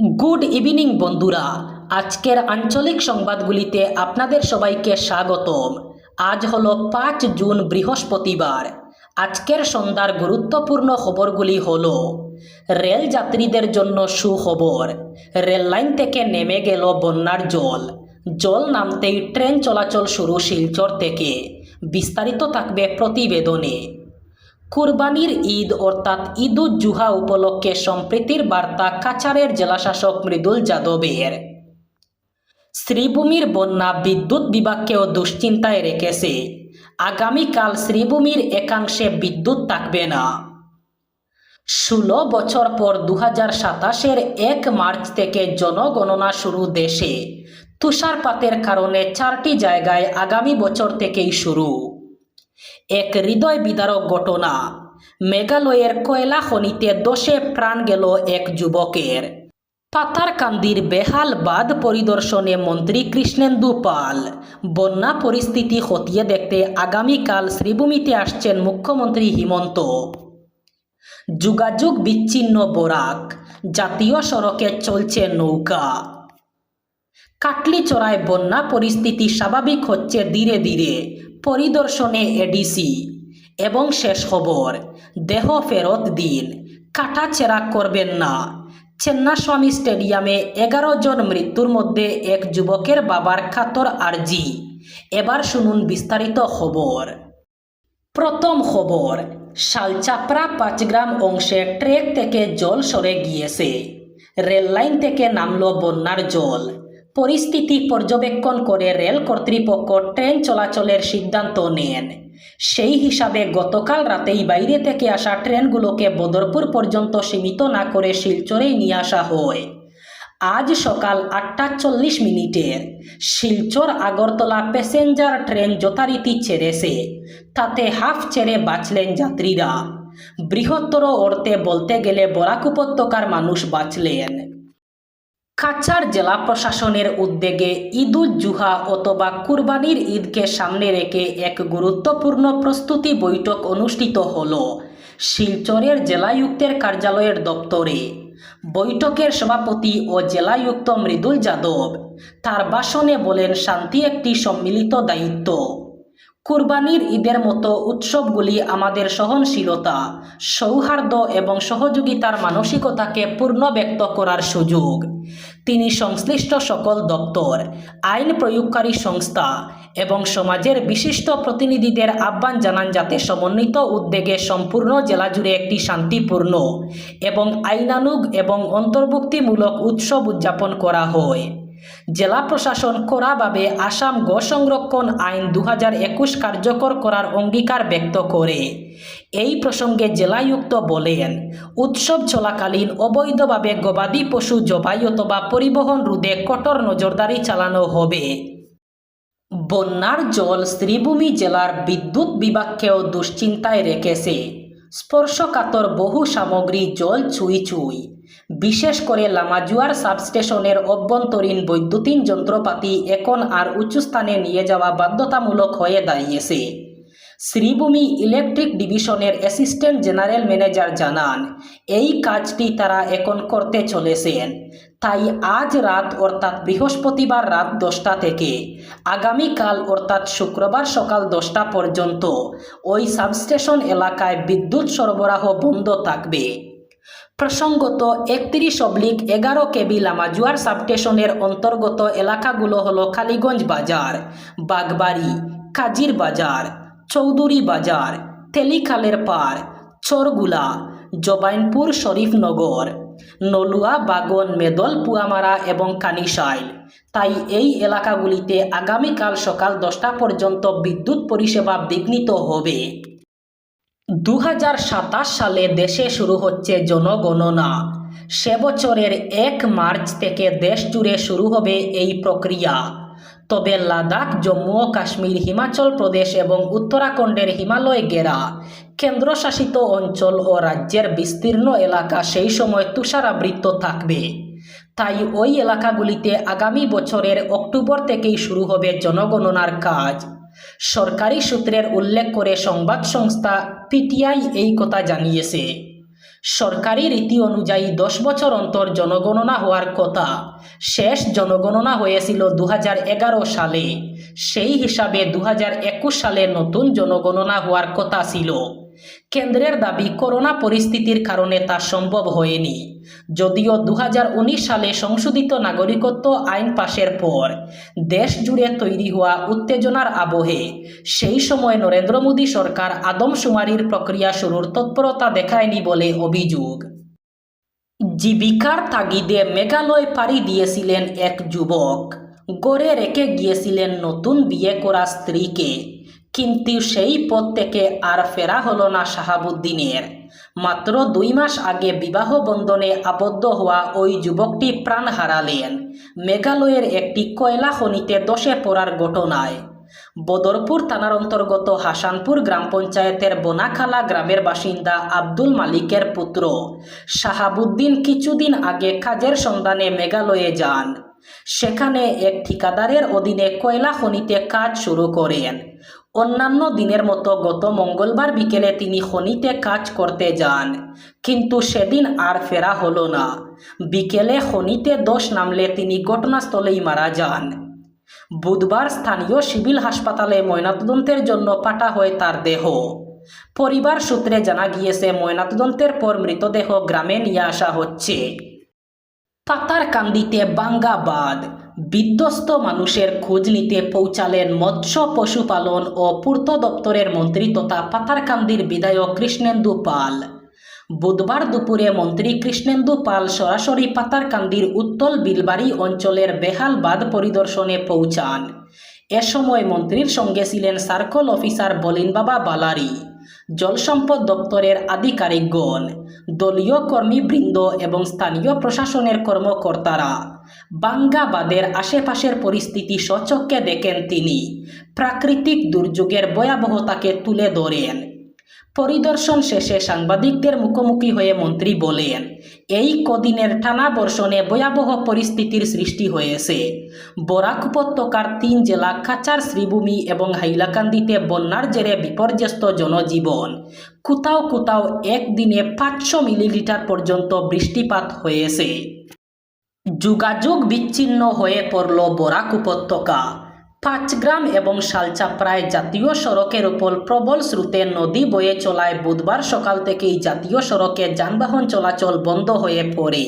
Good evening বন্ধুরা। আজকের আঞ্চলিক সংবাদগুলিতে আপনাদের সবাইকে স্বাগতম। আজ হল পাঁচ জুন বৃহস্পতিবার। আজকের সন্ধ্যার গুরুত্বপূর্ণ খবরগুলি হল, রেল যাত্রীদের জন্য সুখবর, রেল লাইন থেকে নেমে গেল বন্যার জল জল নামতেই ট্রেন চলাচল শুরু শিলচর থেকে। বিস্তারিত থাকবে প্রতিবেদনে। কুরবানির ঈদ অর্থাৎ জুহা উপলক্ষে সম্প্রীতির বার্তা কাছাড়ের জেলাশাসক মৃদুল যাদবের। শ্রীভূমির বন্যা বিদ্যুৎ বিভাগকেও দুশ্চিন্তায় রেখেছে। আগামীকাল শ্রীভূমির একাংশে বিদ্যুৎ থাকবে না। ষোলো বছর পর দু হাজার সাতাশের এক মার্চ থেকে জনগণনা শুরু দেশে। তুষারপাতের কারণে চারটি জায়গায় আগামী বছর থেকেই শুরু। এক হৃদয় বিদারক ঘটনা। মেঘালয়ের কয়লা খনিতে দোষে প্রাণ গেল এক যুবকের পাতারকান্দির বেহাল বাঁধ পরিদর্শনে মন্ত্রী কৃষ্ণেন্দু পাল। বন্যা পরিস্থিতি খতিয়ে দেখতে আগামীকাল শ্রীভূমিতে আসছেন মুখ্যমন্ত্রী হিমন্ত। যোগাযোগ বিচ্ছিন্ন বরাক জাতীয় সড়কে চলছে নৌকা। কাটলিচড়ায় বন্যা পরিস্থিতি স্বাভাবিক হচ্ছে ধীরে ধীরে। পরিদর্শনে এডিসি এবং শেষ খবর, দেহ ফেরত দিন। কাটাছেড়া করবেন না। চেন্নাস্বামী স্টেডিয়ামে এগারো জন মৃত্যুর মধ্যে এক যুবকের বাবার খাতর আর্জি। এবার শুনুন বিস্তারিত খবর। প্রথম খবর, শালচাপড়া পাঁচগ্রাম অংশে ট্রেক থেকে জল সরে গিয়েছে। রেললাইন থেকে নামল বন্যার জল। পরিস্থিতি পর্যবেক্ষণ করে রেল কর্তৃপক্ষ ট্রেন চলাচলের সিদ্ধান্ত নেন। সেই হিসাবে গতকাল রাতেই বাইরে থেকে আসা ট্রেনগুলোকে বদরপুর পর্যন্ত সীমিত না করে শিলচরেই নিয়ে আসা হয়। আজ সকাল আটটা চল্লিশ মিনিটের শিলচর আগরতলা প্যাসেঞ্জার ট্রেন যথারীতি ছেড়েছে। তাতে হাফ ছেড়ে বাঁচলেন যাত্রীরা। বৃহত্তর অর্থে বলতে গেলে বরাক উপত্যকার মানুষ বাঁচলেন। কাছাড় জেলা প্রশাসনের উদ্যোগে ঈদ উজ জুহা অথবা কুরবানির ঈদকে সামনে রেখে এক গুরুত্বপূর্ণ প্রস্তুতি বৈঠক অনুষ্ঠিত হল। শিলচরের জেলায়ুক্তের কার্যালয়ের দপ্তরে। বৈঠকের সভাপতি ও জেলায়ুক্ত মৃদুল যাদব। তার ভাষণে বলেন, শান্তি একটি সম্মিলিত দায়িত্ব। কুরবানির ঈদের মতো উৎসবগুলি আমাদের সহনশীলতা, সৌহার্দ্য এবং সহযোগিতার মানসিকতাকে পূর্ণ ব্যক্ত করার সুযোগ। তিনি সংশ্লিষ্ট সকল দপ্তর, আইন প্রয়োগকারী সংস্থা এবং সমাজের বিশিষ্ট প্রতিনিধিদের আহ্বান জানান যাতে সমন্বিত উদ্যোগে সম্পূর্ণ জেলা জুড়ে একটি শান্তিপূর্ণ এবং আইনানুগ এবং অন্তর্ভুক্তিমূলক উৎসব উদযাপন করা হয়। জেলা প্রশাসন কড়াভাবে আসাম গো সংরক্ষণ আইন দু কার্যকর করার অঙ্গীকার ব্যক্ত করে। এই প্রসঙ্গে জেলায়ুক্ত বলেন, উৎসব চলাকালীন অবৈধভাবে গবাদি পশু জবাই অথবা পরিবহন রোধে কঠোর নজরদারি চালানো হবে। বন্যার জল শ্রীভূমি জেলার বিদ্যুৎ বিভাগকেও দুশ্চিন্তায় রেখেছে। স্পর্শকাতর বহু সামগ্রী জল ছুঁই ছুঁই বিশেষ করে লামাজুয়ার সাবস্টেশনের অভ্যন্তরীণ বৈদ্যুতিন যন্ত্রপাতি এখন আর উঁচু স্থানে নিয়ে যাওয়া বাধ্যতামূলক হয়ে দাঁড়িয়েছে। শ্রীভূমি ইলেকট্রিক ডিভিশনের অ্যাসিস্ট্যান্ট জেনারেল ম্যানেজার জানান, এই কাজটি তারা এখন করতে চলেছেন। তাই আজ রাত অর্থাৎ বৃহস্পতিবার রাত দশটা থেকে, আগামীকাল অর্থাৎ শুক্রবার সকাল দশটা পর্যন্ত, ওই সাবস্টেশন এলাকায় বিদ্যুৎ সরবরাহ বন্ধ থাকবে। প্রসঙ্গত, একত্রিশ অব্লিক এগারো কেবি লামাজুয়ার সাবস্টেশনের অন্তর্গত এলাকাগুলো হলো কালীগঞ্জ বাজার, বাগবাড়ি, কাজির বাজার, চৌধুরী বাজার, তেলিখালের পার, চরগুলা, জবাইনপুর শরীফনগর, নলুয়া, বাগন, মেদল, পুয়ামারা এবং কানিশাইল। তাই এই এলাকাগুলিতে আগামীকাল সকাল দশটা পর্যন্ত বিদ্যুৎ পরিষেবা বিঘ্নিত হবে। দু হাজার সাতাশ সালে দেশে শুরু হচ্ছে জনগণনা। সে বছরের এক মার্চ থেকে দেশ জুড়ে শুরু হবে এই প্রক্রিয়া। তবে লাদাখ, জম্মু ও কাশ্মীর, হিমাচল প্রদেশ এবং উত্তরাখণ্ডের হিমালয় গেরা কেন্দ্রশাসিত অঞ্চল ও রাজ্যের বিস্তীর্ণ এলাকা সেই সময় তুষারাবৃত থাকবে। তাই ওই এলাকাগুলিতে আগামী বছরের অক্টোবর থেকেই শুরু হবে জনগণনার কাজ। সরকারি সূত্রের উল্লেখ করে সংবাদ সংস্থা পিটিআই এই কথা জানিয়েছে। সরকারি রীতি অনুযায়ী দশ বছর অন্তর জনগণনা হওয়ার কথা শেষ জনগণনা হয়েছিল দু হাজার এগারো সালে। সেই হিসাবে দু হাজার একুশ সালে নতুন জনগণনা হওয়ার কথা ছিল। কেন্দ্রের দাবি করোনা পরিস্থিতির কারণে তা সম্ভব হয়নি। যদিও দুহাজার উনিশ সালে সংশোধিত নাগরিকত্ব আইন পাশের পর দেশ জুড়ে তৈরি হওয়া উত্তেজনার আবহে, সেই সময় নরেন্দ্র মোদী সরকার আদমশুমারির প্রক্রিয়া শুরুর তৎপরতা দেখায়নি বলে অভিযোগ। জীবিকার তাগিদে মেঘালয় পাড়ি দিয়েছিলেন এক যুবক। গড়ে রেখে গিয়েছিলেন নতুন বিয়ে করা স্ত্রীকে। কিন্তু সেই পথ থেকে আর ফেরা হলো না শাহাবুদ্দিনের। মাত্র দুই মাস আগে বিবাহ বন্ধনে আবদ্ধ হওয়া ওই যুবকটি প্রাণ হারালেন। মেঘালয়ের একটি কয়লা খনিতে দশে পড়ার ঘটনায়। বদরপুর থানার অন্তর্গত হাসানপুর গ্রাম পঞ্চায়েতের বোনাখালা গ্রামের বাসিন্দা আব্দুল মালিকের পুত্র। শাহাবুদ্দিন কিছুদিন আগে কাজের সন্ধানে মেঘালয়ে যান। সেখানে এক ঠিকাদারের অধীনে কয়লা খনিতে কাজ শুরু করেন। অন্যান্য দিনের মতো গত মঙ্গলবার বিকেলে তিনি খনিতে কাজ করতে যান, কিন্তু সেদিন আর ফেরা হলো না। বিকেলে খনিতে দোষ নামলে তিনি ঘটনাস্থলেই মারা যান। বুধবার স্থানীয় সিভিল হাসপাতালে ময়নাতদন্তের জন্য পাঠা হয় তার দেহ। পরিবার সূত্রে জানা গিয়েছে, ময়নাতদন্তের পর মৃতদেহ গ্রামে নিয়ে আসা হচ্ছে। পাতারকান্দিতে বাঙ্গাবাদ। বিধ্বস্ত মানুষের খোঁজ নিতে পৌঁছালেন মৎস্য পশুপালন ও পূর্ত দপ্তরের মন্ত্রী তথা পাতারকান্দির বিধায়ক কৃষ্ণেন্দু পাল। বুধবার দুপুরে মন্ত্রী কৃষ্ণেন্দু পাল সরাসরি পাতারকান্দির উত্তল বিলবাড়ি অঞ্চলের বেহাল বাঁধ পরিদর্শনে পৌঁছান। এ সময় মন্ত্রীর সঙ্গে ছিলেন সার্কল অফিসার বলিনবাবা বালারি জলসম্পদ দপ্তরের আধিকারিকগণ, দলীয় কর্মীবৃন্দ এবং স্থানীয় প্রশাসনের কর্মকর্তারা। বাঙ্গাবাদের আশেপাশের পরিস্থিতি সচক্ষে দেখেন তিনি। প্রাকৃতিক দুর্যোগের ভয়াবহতাকে তুলে ধরেন। পরিদর্শন শেষে সাংবাদিকদের মুখোমুখি হয়ে মন্ত্রী বলেন, এই কদিনের টানা বর্ষণে ভয়াবহ পরিস্থিতির সৃষ্টি হয়েছে। বরাক উপত্যকার তিন জেলা কাচার শ্রীভূমি এবং হাইলাকান্দিতে বন্যার জেরে বিপর্যস্ত জনজীবন। কোথাও কোথাও একদিনে পাঁচশো মিলিলিটার পর্যন্ত বৃষ্টিপাত হয়েছে। যোগাযোগ বিচ্ছিন্ন হয়ে পড়ল বরাক উপত্যকা। পাঁচগ্রাম এবং শালচাপড়ায় জাতীয় সড়কের উপর প্রবল স্রোতে নদী বয়ে চলায় বুধবার সকাল থেকেই জাতীয় সড়কে যানবাহন চলাচল বন্ধ হয়ে পড়ে।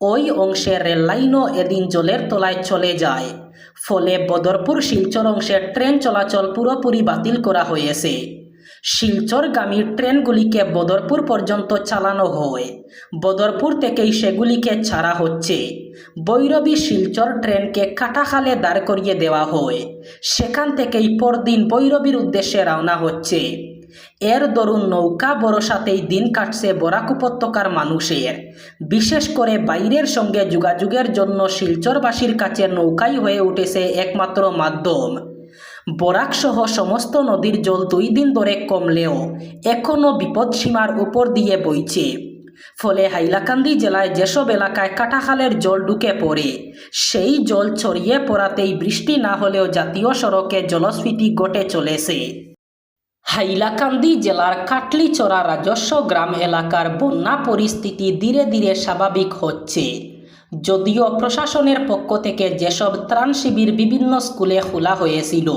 ওই অংশের রেললাইনও এদিন জলের তলায় চলে যায়। ফলে বদরপুর শিলচর অংশের ট্রেন চলাচল পুরোপুরি বাতিল করা হয়েছে। শিলচরগামী ট্রেনগুলিকে বদরপুর পর্যন্ত চালানো হয়। বদরপুর থেকেই সেগুলিকে ছাড়া হচ্ছে। বৈরবী শিলচর ট্রেনকে কাটাখালে দাঁড় করিয়ে দেওয়া হয়। সেখান থেকেই পরদিন বৈরবীর উদ্দেশ্যে রওনা হচ্ছে। এর দরুন নৌকা ভরসাতেই দিন কাটছে বরাক উপত্যকার মানুষের। বিশেষ করে বাইরের সঙ্গে যোগাযোগের জন্য শিলচরবাসীর কাছে নৌকাই হয়ে উঠেছে একমাত্র মাধ্যম। বরাক সহ সমস্ত নদীর জল দুই দিন ধরে কমলেও এখনও বিপদসীমার উপর দিয়ে বইছে। ফলে হাইলাকান্দি জেলায় যেসব এলাকায় কাটাখালের জল ঢুকে পড়ে, সেই জল ছড়িয়ে পড়াতেই বৃষ্টি না হলেও জাতীয় সড়কে জলস্ফীতি ঘটে চলেছে। হাইলাকান্দি জেলার কাটলিচড়া রাজস্ব গ্রাম এলাকার বন্যা পরিস্থিতি ধীরে ধীরে স্বাভাবিক হচ্ছে। যদিও প্রশাসনের পক্ষ থেকে যেসব ত্রাণ শিবির বিভিন্ন স্কুলে খোলা হয়েছিল,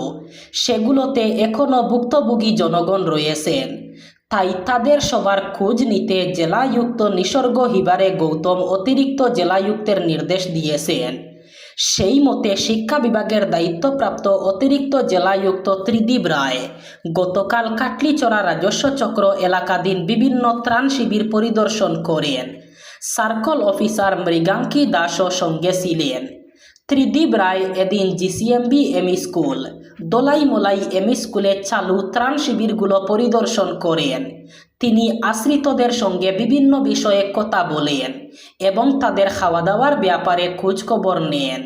সেগুলোতে এখনও ভুক্তভোগী জনগণ রয়েছেন। তাই তাদের সবার খোঁজ নিতে জেলায়ুক্ত নিসর্গ হিবারে গৌতম অতিরিক্ত জেলায়ুক্তের নির্দেশ দিয়েছেন। সেই মতে শিক্ষা বিভাগের দায়িত্বপ্রাপ্ত অতিরিক্ত জেলায়ুক্ত ত্রিদীপ রায় গতকাল কাটলিচড়া রাজস্ব চক্র এলাকাধীন বিভিন্ন ত্রাণ শিবির পরিদর্শন করেন। সার্কল অফিসার মৃগাঙ্কি দাসও সঙ্গে ছিলেন ত্রিদীপ রায় এদিন GCMB ME school Dolai Dolaimolai ME স্কুলে চালু ত্রাণ শিবিরগুলো পরিদর্শন করেন। তিনি আশ্রিতদের সঙ্গে বিভিন্ন বিষয়ে কথা বলেন এবং তাদের খাওয়া দাওয়ার ব্যাপারে খোঁজখবর নেন।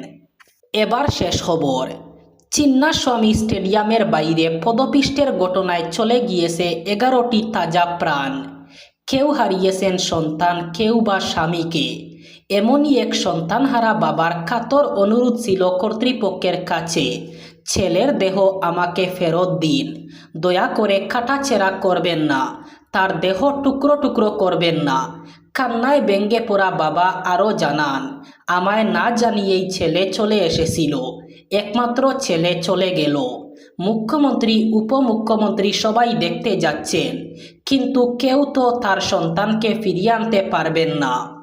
এবার শেষ খবর। চিন্নাস্বামী স্টেডিয়ামের বাইরে পদপিষ্টের ঘটনায় চলে গিয়েছে এগারোটি তাজা প্রাণ। কেউ হারিয়েছেন সন্তান, কেউ বা স্বামীকে। এমনই এক সন্তানহারা বাবার কাতর অনুরোধ ছিল কর্তৃপক্ষের কাছে, ছেলের দেহ আমাকে ফেরত দিন, দয়া করে কাটাছেড়া করবেন না, তার দেহ টুকরো টুকরো করবেন না। কান্নায় ব্যঙ্গে পড়া বাবা আরও জানান, আমায় না জানিয়েই ছেলে চলে এসেছিল, একমাত্র ছেলে চলে গেল। মুখ্যমন্ত্রী, উপমুখ্যমন্ত্রী সবাই দেখতে যাচ্ছেন। কিন্তু কেউ তো তার সন্তানকে ফিরিয়ে আনতে পারবেন না।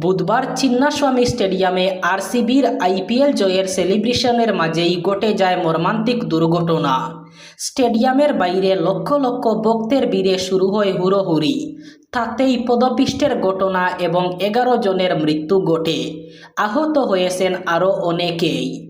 বুধবার চিন্নাস্বামী স্টেডিয়ামে আরসিবির আইপিএল জয়ের সেলিব্রেশনের মাঝেই ঘটে যায় মর্মান্তিক দুর্ঘটনা। স্টেডিয়ামের বাইরে লক্ষ লক্ষ ভক্তের ভিড়ে শুরু হয় হুড়োহুড়ি। তাতেই পদপিষ্টের ঘটনা এবং এগারো জনের মৃত্যু ঘটে। আহত হয়েছেন আরও অনেকেই।